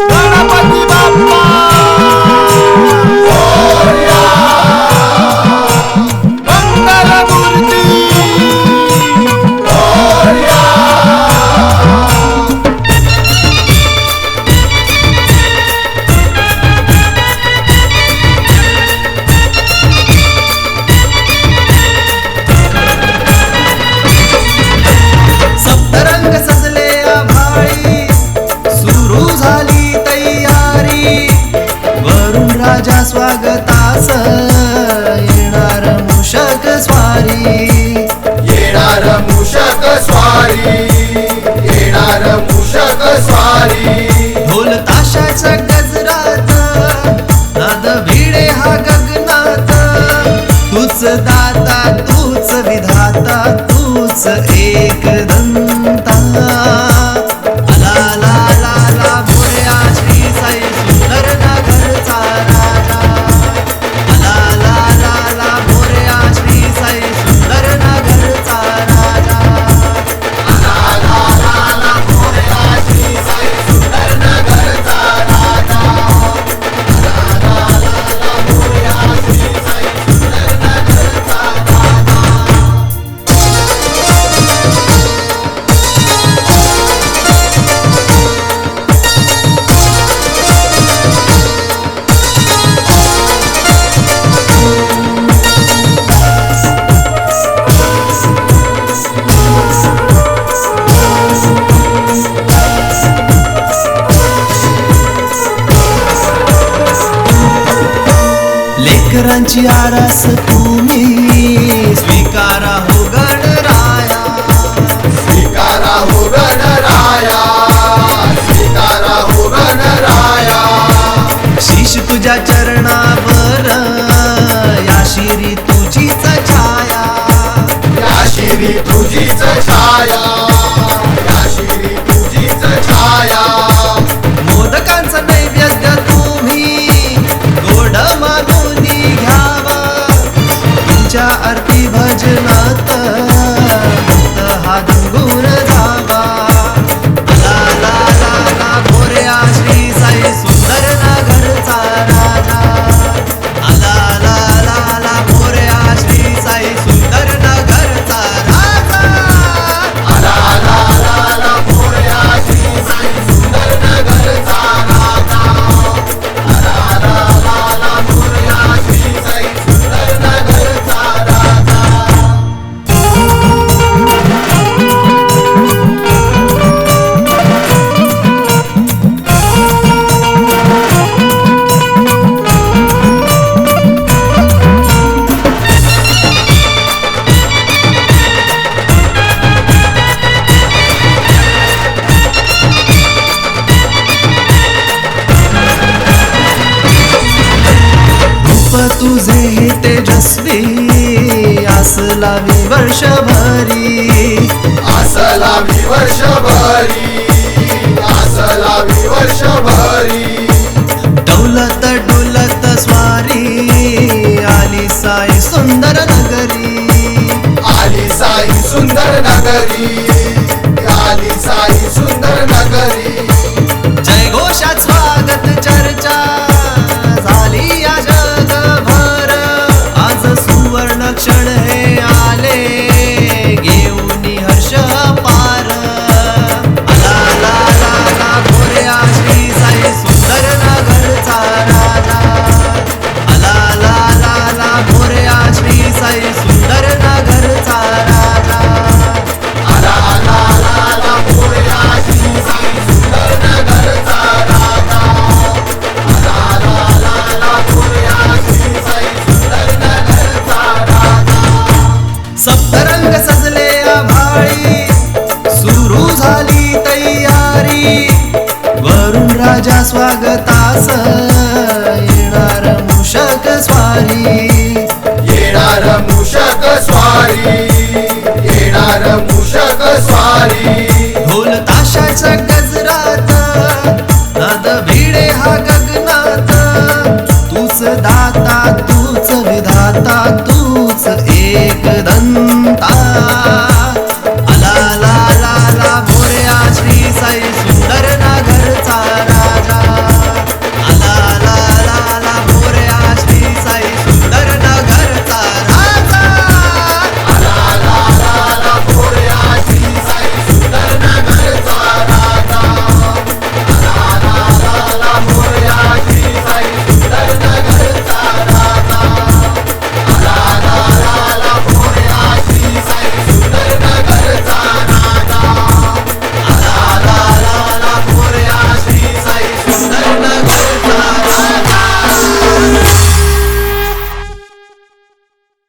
Ah! शिखरांची आरास तुम्ही. स्वीकारा हो गणराया. स्वीकारा हो गण तुझे हे तेजस्वी आस लावी वर्षभरी. आस लावी वर्षभरी आस लावी वर्षभरी. दौलत डोलत स्वारी आली साई सुंदर नगरी. आली साई सुंदर नगरी. स्वारी. येणार मुशक स्वारी.